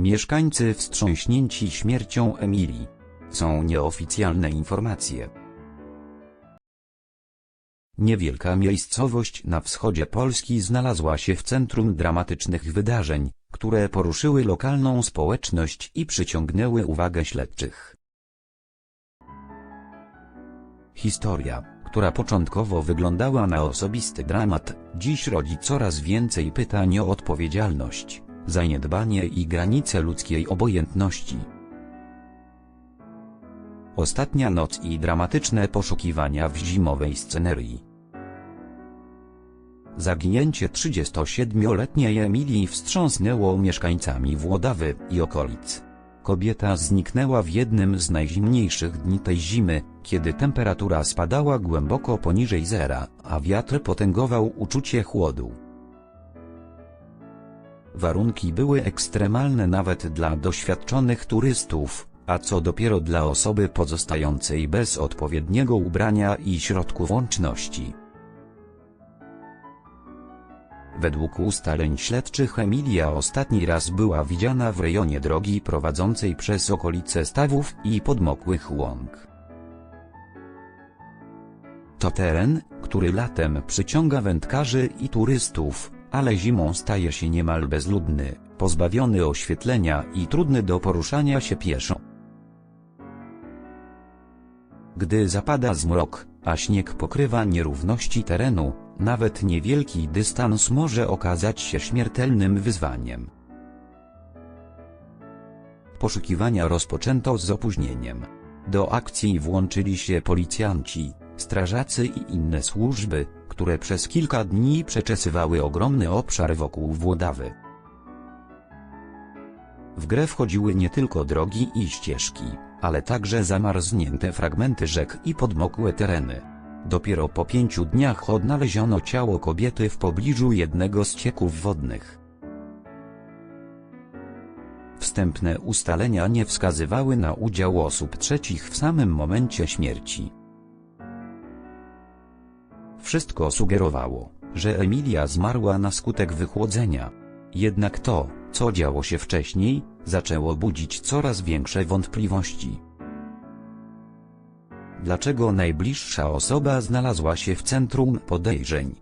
Mieszkańcy wstrząśnięci śmiercią Emilii. Są nieoficjalne informacje. Niewielka miejscowość na wschodzie Polski znalazła się w centrum dramatycznych wydarzeń, które poruszyły lokalną społeczność i przyciągnęły uwagę śledczych. Historia, która początkowo wyglądała na osobisty dramat, dziś rodzi coraz więcej pytań o odpowiedzialność, zaniedbanie i granice ludzkiej obojętności. Ostatnia noc i dramatyczne poszukiwania w zimowej scenerii. Zaginięcie 37-letniej Emilii wstrząsnęło mieszkańcami Włodawy i okolic. Kobieta zniknęła w jednym z najzimniejszych dni tej zimy, kiedy temperatura spadała głęboko poniżej zera, a wiatr potęgował uczucie chłodu. Warunki były ekstremalne nawet dla doświadczonych turystów, a co dopiero dla osoby pozostającej bez odpowiedniego ubrania i środków łączności. Według ustaleń śledczych Emilia ostatni raz była widziana w rejonie drogi prowadzącej przez okolice stawów i podmokłych łąk. To teren, który latem przyciąga wędkarzy i turystów, ale zimą staje się niemal bezludny, pozbawiony oświetlenia i trudny do poruszania się pieszo. Gdy zapada zmrok, a śnieg pokrywa nierówności terenu, nawet niewielki dystans może okazać się śmiertelnym wyzwaniem. Poszukiwania rozpoczęto z opóźnieniem. Do akcji włączyli się policjanci, strażacy i inne służby, które przez kilka dni przeczesywały ogromny obszar wokół Włodawy. W grę wchodziły nie tylko drogi i ścieżki, ale także zamarznięte fragmenty rzek i podmokłe tereny. Dopiero po pięciu dniach odnaleziono ciało kobiety w pobliżu jednego z cieków wodnych. Wstępne ustalenia nie wskazywały na udział osób trzecich w samym momencie śmierci. Wszystko sugerowało, że Emilia zmarła na skutek wychłodzenia. Jednak to, co działo się wcześniej, zaczęło budzić coraz większe wątpliwości. Dlaczego najbliższa osoba znalazła się w centrum podejrzeń?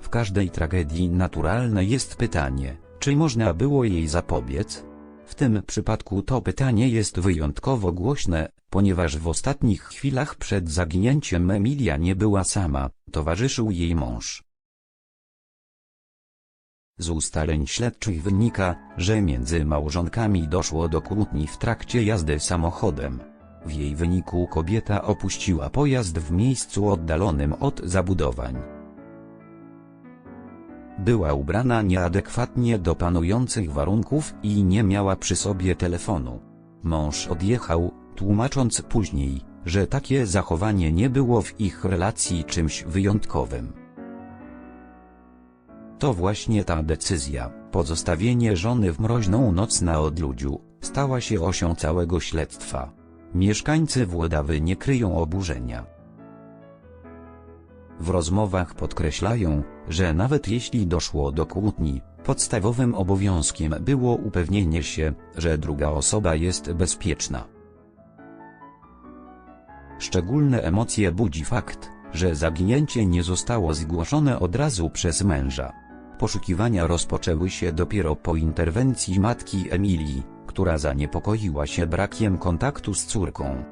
W każdej tragedii naturalne jest pytanie, czy można było jej zapobiec? W tym przypadku to pytanie jest wyjątkowo głośne, ponieważ w ostatnich chwilach przed zaginięciem Emilia nie była sama, towarzyszył jej mąż. Z ustaleń śledczych wynika, że między małżonkami doszło do kłótni w trakcie jazdy samochodem. W jej wyniku kobieta opuściła pojazd w miejscu oddalonym od zabudowań. Była ubrana nieadekwatnie do panujących warunków i nie miała przy sobie telefonu. Mąż odjechał, tłumacząc później, że takie zachowanie nie było w ich relacji czymś wyjątkowym. To właśnie ta decyzja, pozostawienie żony w mroźną noc na odludziu, stała się osią całego śledztwa. Mieszkańcy Włodawy nie kryją oburzenia. W rozmowach podkreślają, że nawet jeśli doszło do kłótni, podstawowym obowiązkiem było upewnienie się, że druga osoba jest bezpieczna. Szczególne emocje budzi fakt, że zaginięcie nie zostało zgłoszone od razu przez męża. Poszukiwania rozpoczęły się dopiero po interwencji matki Emilii, która zaniepokoiła się brakiem kontaktu z córką.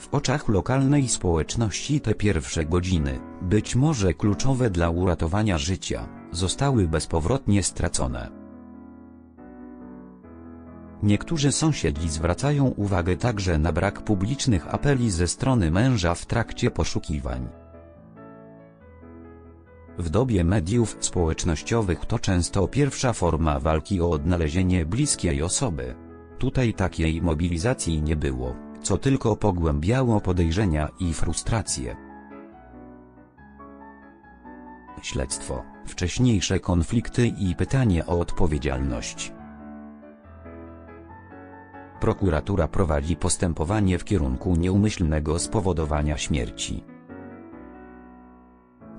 W oczach lokalnej społeczności te pierwsze godziny, być może kluczowe dla uratowania życia, zostały bezpowrotnie stracone. Niektórzy sąsiedzi zwracają uwagę także na brak publicznych apeli ze strony męża w trakcie poszukiwań. W dobie mediów społecznościowych to często pierwsza forma walki o odnalezienie bliskiej osoby. Tutaj takiej mobilizacji nie było, co tylko pogłębiało podejrzenia i frustracje. Śledztwo, wcześniejsze konflikty i pytanie o odpowiedzialność. Prokuratura prowadzi postępowanie w kierunku nieumyślnego spowodowania śmierci.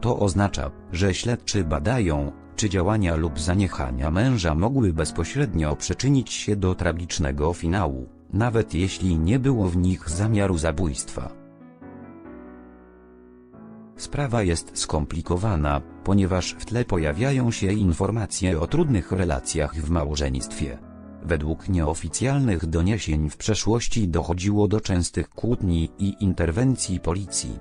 To oznacza, że śledczy badają, czy działania lub zaniechania męża mogły bezpośrednio przyczynić się do tragicznego finału, nawet jeśli nie było w nich zamiaru zabójstwa. Sprawa jest skomplikowana, ponieważ w tle pojawiają się informacje o trudnych relacjach w małżeństwie. Według nieoficjalnych doniesień w przeszłości dochodziło do częstych kłótni i interwencji policji.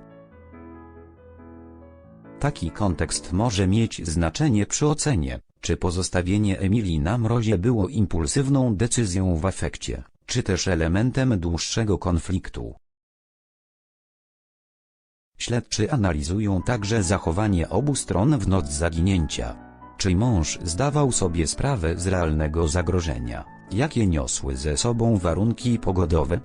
Taki kontekst może mieć znaczenie przy ocenie, czy pozostawienie Emilii na mrozie było impulsywną decyzją w efekcie, czy też elementem dłuższego konfliktu. Śledczy analizują także zachowanie obu stron w noc zaginięcia. Czy mąż zdawał sobie sprawę z realnego zagrożenia, jakie niosły ze sobą warunki pogodowe?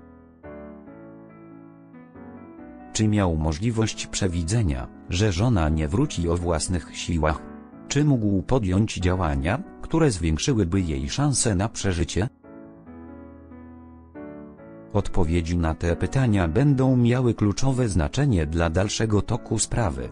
Czy miał możliwość przewidzenia, że żona nie wróci o własnych siłach? Czy mógł podjąć działania, które zwiększyłyby jej szanse na przeżycie? Odpowiedzi na te pytania będą miały kluczowe znaczenie dla dalszego toku sprawy.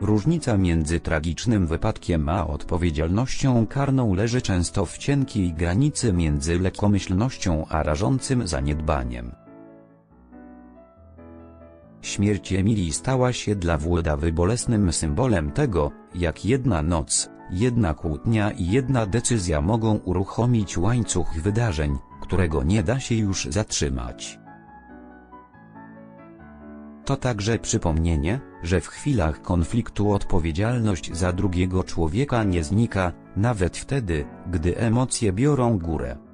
Różnica między tragicznym wypadkiem a odpowiedzialnością karną leży często w cienkiej granicy między lekkomyślnością a rażącym zaniedbaniem. Śmierć Emilii stała się dla Włodawy bolesnym symbolem tego, jak jedna noc, jedna kłótnia i jedna decyzja mogą uruchomić łańcuch wydarzeń, którego nie da się już zatrzymać. To także przypomnienie, że w chwilach konfliktu odpowiedzialność za drugiego człowieka nie znika, nawet wtedy, gdy emocje biorą górę.